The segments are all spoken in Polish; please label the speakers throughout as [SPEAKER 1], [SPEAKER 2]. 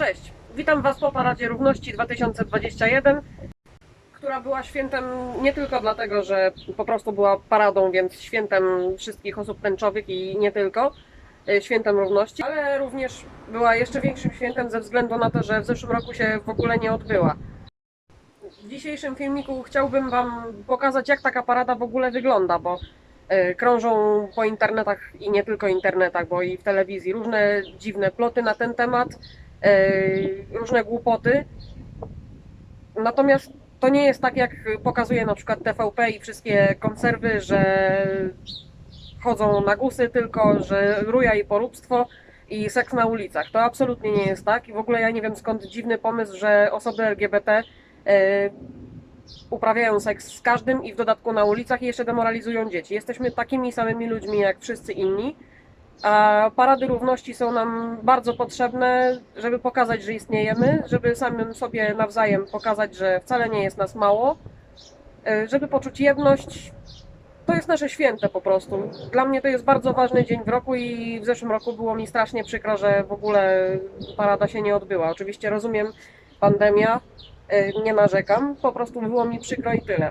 [SPEAKER 1] Cześć, witam Was po Paradzie Równości 2021, która była świętem nie tylko dlatego, że po prostu była paradą, więc świętem wszystkich osób tęczowych i nie tylko, e, świętem równości, ale również była jeszcze większym świętem ze względu na to, że w zeszłym roku się w ogóle nie odbyła. W dzisiejszym filmiku chciałbym Wam pokazać, jak taka parada w ogóle wygląda, bo e, krążą po internetach i nie tylko internetach, bo i w telewizji różne dziwne ploty na ten temat, różne głupoty. Natomiast to nie jest tak, jak pokazuje na przykład TVP i wszystkie konserwy, że chodzą na gusy tylko, że ruja i poróbstwo i seks na ulicach. To absolutnie nie jest tak i w ogóle ja nie wiem skąd dziwny pomysł, że osoby LGBT e, uprawiają seks z każdym i w dodatku na ulicach i jeszcze demoralizują dzieci. Jesteśmy takimi samymi ludźmi jak wszyscy inni, a parady równości są nam bardzo potrzebne, żeby pokazać, że istniejemy, żeby samym sobie nawzajem pokazać, że wcale nie jest nas mało, e, żeby poczuć jedność. To jest nasze święte po prostu. Dla mnie to jest bardzo ważny dzień w roku i w zeszłym roku było mi strasznie przykro, że w ogóle parada się nie odbyła. Oczywiście rozumiem pandemia, e, nie narzekam, po prostu było mi przykro i tyle.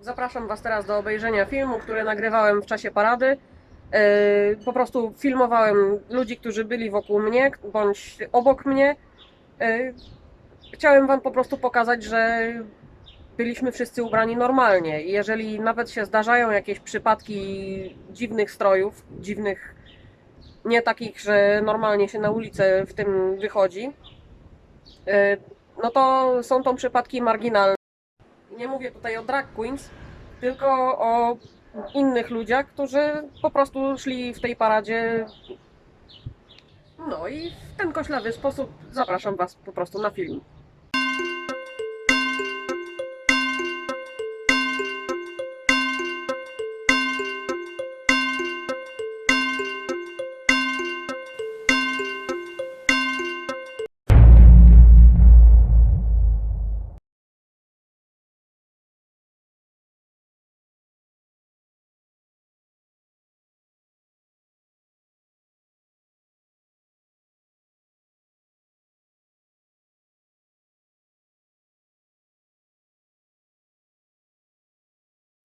[SPEAKER 1] Zapraszam Was teraz do obejrzenia filmu, który nagrywałem w czasie parady. E, Po prostu filmowałem ludzi, którzy byli wokół mnie bądź obok mnie. E, Chciałem Wam po prostu pokazać, że byliśmy wszyscy ubrani normalnie. Jeżeli nawet się zdarzają jakieś przypadki dziwnych strojów, dziwnych, nie takich, że normalnie się na ulicę w tym wychodzi, e, no to są to przypadki marginalne. Nie mówię tutaj o drag queens, tylko o innych ludziach, którzy po prostu szli w tej paradzie. No i w ten koślawy sposób zapraszam Was po prostu na film.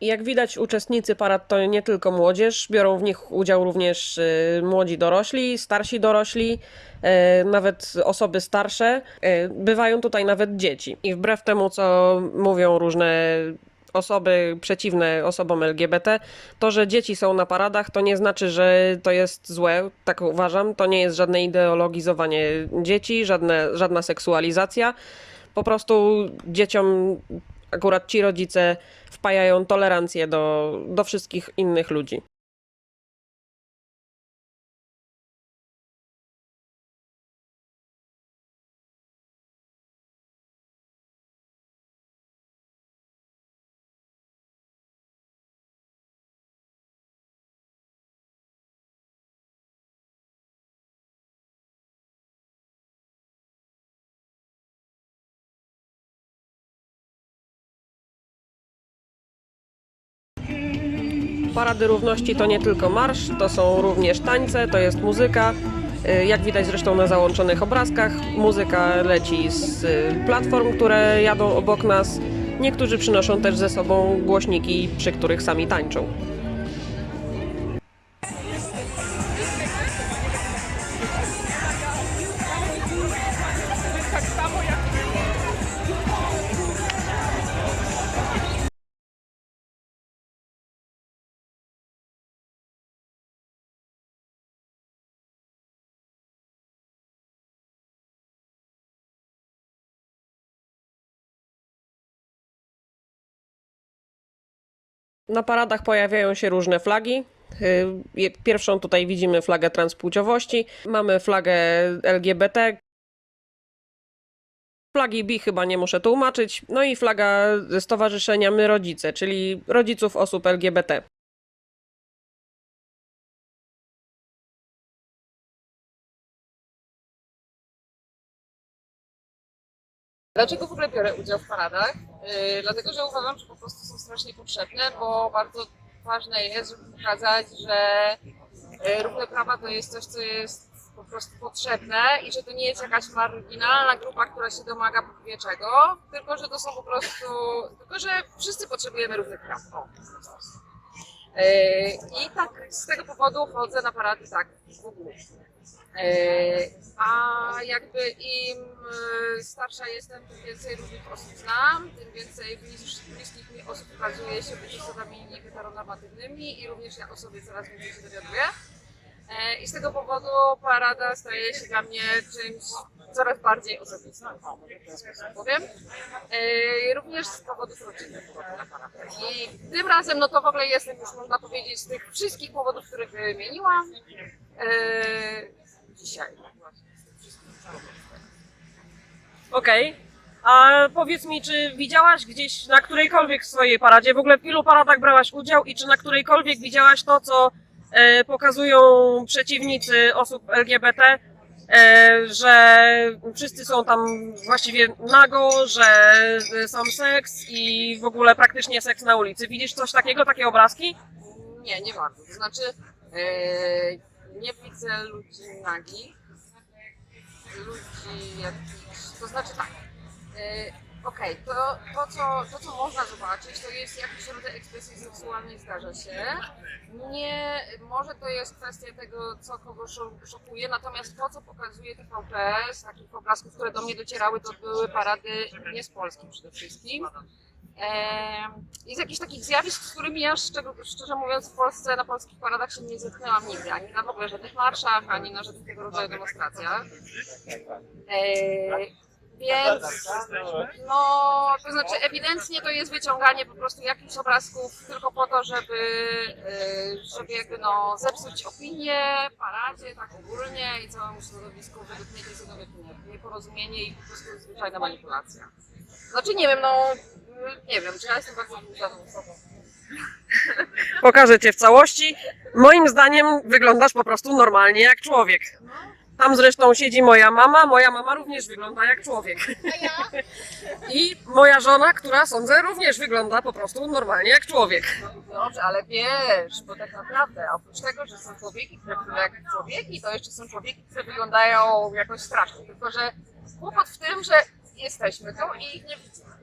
[SPEAKER 1] Jak widać, uczestnicy parad to nie tylko młodzież, biorą w nich udział również y, młodzi dorośli, starsi dorośli, y, nawet osoby starsze. Y, Bywają tutaj nawet dzieci. I wbrew temu, co mówią różne osoby przeciwne osobom LGBT, to, że dzieci są na paradach, to nie znaczy, że to jest złe. Tak uważam. To nie jest żadne ideologizowanie dzieci, żadne, żadna seksualizacja. Po prostu dzieciom akurat ci rodzice wpajają tolerancję do, do wszystkich innych ludzi. Parady Równości to nie tylko marsz, to są również tańce, to jest muzyka. Y, Jak widać zresztą na załączonych obrazkach, muzyka leci z y, platform, które jadą obok nas. Niektórzy przynoszą też ze sobą głośniki, przy których sami tańczą. Na paradach pojawiają się różne flagi. Y, Pierwszą tutaj widzimy flagę transpłciowości, mamy flagę LGBT. Flagi bi chyba nie muszę tłumaczyć. No i flaga Stowarzyszenia My Rodzice, czyli rodziców osób LGBT.
[SPEAKER 2] Dlaczego w ogóle biorę udział w paradach? Yy, dlatego, że uważam, że po prostu są strasznie potrzebne, bo bardzo ważne jest, żeby pokazać, że yy, równe prawa to jest coś, co jest po prostu potrzebne i że to nie jest jakaś marginalna grupa, która się domaga Bóg czego, tylko że to są po prostu, tylko że wszyscy potrzebujemy równych praw. Yy, I tak z tego powodu chodzę na parady tak w ogóle. Yy, A jakby im yy, starsza jestem, tym więcej różnych osób znam, tym więcej blis- bliskich mi osób okazuje się być osobami nieheteronormatywnymi i również ja o sobie coraz więcej się dowiaduję. E, I z tego powodu parada staje się dla mnie czymś coraz bardziej osobistym, powiem. E, Również z powodów rodzinnych. I tym razem, no to w ogóle jestem już, można powiedzieć, z tych wszystkich powodów, których wymieniłam, e, dzisiaj. właśnie.
[SPEAKER 1] Okej. A powiedz mi, czy widziałaś gdzieś na którejkolwiek swojej paradzie, w ogóle w ilu paradach brałaś udział i czy na którejkolwiek widziałaś to, co e, pokazują przeciwnicy osób LGBT, e, że wszyscy są tam właściwie nago, że e, sam seks i w ogóle praktycznie seks na ulicy. Widzisz coś takiego, takie obrazki?
[SPEAKER 2] Nie, nie bardzo. To znaczy, e, nie widzę ludzi nagich, ludzi jakichś, to znaczy tak, e, okej, to, to, co, to co można zobaczyć, to jest jakiś rodzaj ekspresji seksualnej, zdarza się. Nie, może to jest kwestia tego, co kogo szo- szokuje, natomiast to, co pokazuje TVP z takich obrazków, które do mnie docierały, to były parady nie z Polski przede wszystkim. Z jakichś takich zjawisk, z którymi ja szczerze, mówiąc w Polsce na polskich paradach się nie zetknęłam nigdy, ani na w ogóle żadnych marszach, ani na żadnych tego rodzaju demonstracjach. Więc no, to znaczy ewidentnie to jest wyciąganie po prostu jakichś obrazków tylko po to, żeby, e, żeby jakby no, zepsuć opinię, paradzie, tak ogólnie i całemu środowisku. Według mnie to jest jedno nieporozumienie i po prostu zwyczajna manipulacja. Znaczy nie wiem, no nie wiem, czy ja jestem bardzo dużą osobą.
[SPEAKER 1] Pokażę cię w całości. Moim zdaniem wyglądasz po prostu normalnie jak człowiek. Tam zresztą siedzi moja mama. Moja mama również wygląda jak człowiek. I moja żona, która sądzę również wygląda po prostu normalnie jak człowiek.
[SPEAKER 2] Dobrze, ale wiesz, bo tak naprawdę oprócz tego, że są człowieki, które wyglądają jak człowieki, to jeszcze są człowieki, które wyglądają jakoś strasznie. Tylko, że kłopot w tym, że jesteśmy tu i ich nie widzimy.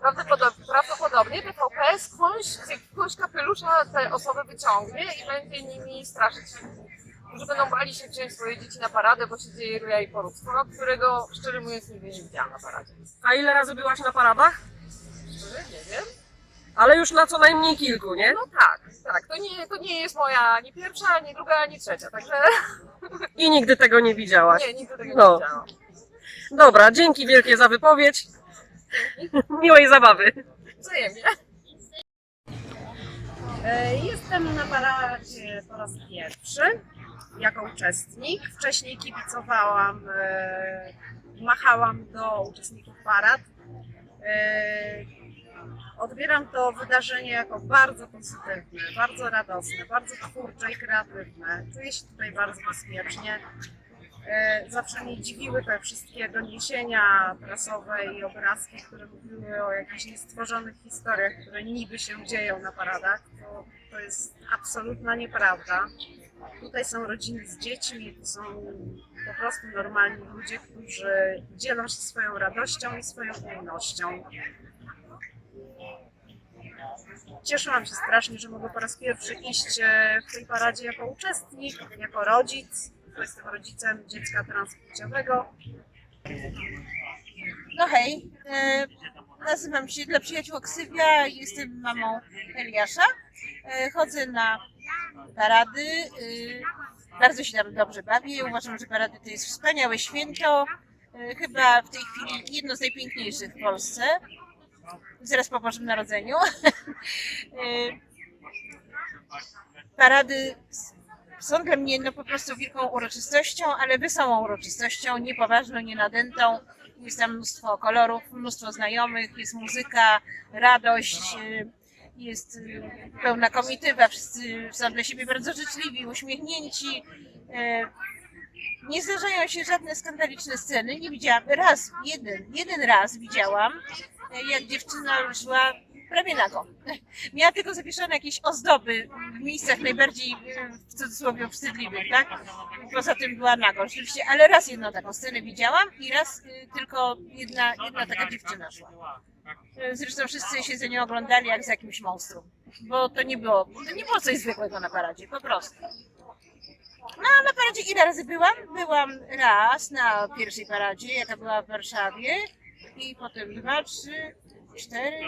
[SPEAKER 2] Prawdopodobnie, prawdopodobnie TVP skądś, z jakiegoś kapelusza te osoby wyciągnie i będzie nimi straszyć. Że będą bali się wziąć swoje dzieci na paradę, bo się dzieje ruja i porództwo, którego szczerze mówiąc nigdy nie widziałam na paradzie.
[SPEAKER 1] A ile razy byłaś na paradach?
[SPEAKER 2] Szczerze nie wiem.
[SPEAKER 1] Ale już na co najmniej kilku, nie?
[SPEAKER 2] No tak, tak. To nie, to nie jest moja ani pierwsza, ani druga, ani trzecia. Także
[SPEAKER 1] I nigdy tego nie widziałaś.
[SPEAKER 2] nie, nigdy tego
[SPEAKER 1] No.
[SPEAKER 2] nie widziałam.
[SPEAKER 1] Dobra, dzięki wielkie za wypowiedź. Miłej zabawy.
[SPEAKER 2] Wzajemnie.
[SPEAKER 3] E, Jestem na paradzie po raz pierwszy jako uczestnik. Wcześniej kibicowałam, e, machałam do uczestników parad. E, Odbieram to wydarzenie jako bardzo pozytywne, bardzo radosne, bardzo twórcze i kreatywne. Czuję się tutaj bardzo bezpiecznie. E, Zawsze mnie dziwiły te wszystkie doniesienia prasowe i obrazki, które mówiły o jakichś niestworzonych historiach, które niby się dzieją na paradach. To, to jest absolutna nieprawda. Tutaj są rodziny z dziećmi, to są po prostu normalni ludzie, którzy dzielą się swoją radością i swoją innością. Cieszyłam się strasznie, że mogę po raz pierwszy iść e, w tej paradzie jako uczestnik, jako rodzic. Jestem rodzicem dziecka transpłciowego.
[SPEAKER 4] No hej, e, nazywam się dla przyjaciół Ksywia, jestem mamą Eliasza. E, chodzę na parady, e, bardzo się tam dobrze bawię. Uważam, że parady to jest wspaniałe święto. Chyba w tej chwili jedno z najpiękniejszych w Polsce. Zaraz po Bożym Narodzeniu. Parady są dla mnie no, po prostu wielką uroczystością, ale wesołą uroczystością, niepoważną, nie nadętą. Jest tam mnóstwo kolorów, mnóstwo znajomych, jest muzyka, radość, y, jest y, pełna komitywa, wszyscy są dla siebie bardzo życzliwi, uśmiechnięci. Y, Nie zdarzają się żadne skandaliczne sceny. Nie widziałam, raz, jeden, jeden raz widziałam, y, jak dziewczyna szła prawie nago. Miała tylko zawieszone jakieś ozdoby w miejscach najbardziej w cudzysłowie wstydliwych, tak? Poza tym była nago rzeczywiście, ale raz jedną taką scenę widziałam i raz y, tylko jedna, jedna taka dziewczyna szła. Zresztą wszyscy się za nią oglądali jak z jakimś monstrum, bo to nie było, to nie było coś zwykłego na paradzie, po prostu. No, na paradzie ile razy byłam? Byłam raz na pierwszej paradzie, jaka była w Warszawie i potem dwa, trzy, cztery,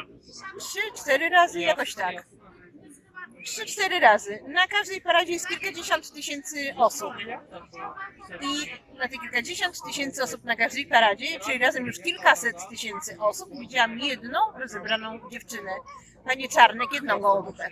[SPEAKER 4] trzy, cztery razy, jakoś tak. Trzy, cztery razy. Na każdej paradzie jest kilkadziesiąt tysięcy osób. I na te kilkadziesiąt tysięcy osób na każdej paradzie, czyli razem już kilkaset tysięcy osób, widziałam jedną rozebraną dziewczynę. Panie Czarnek, jedną gołąbkę.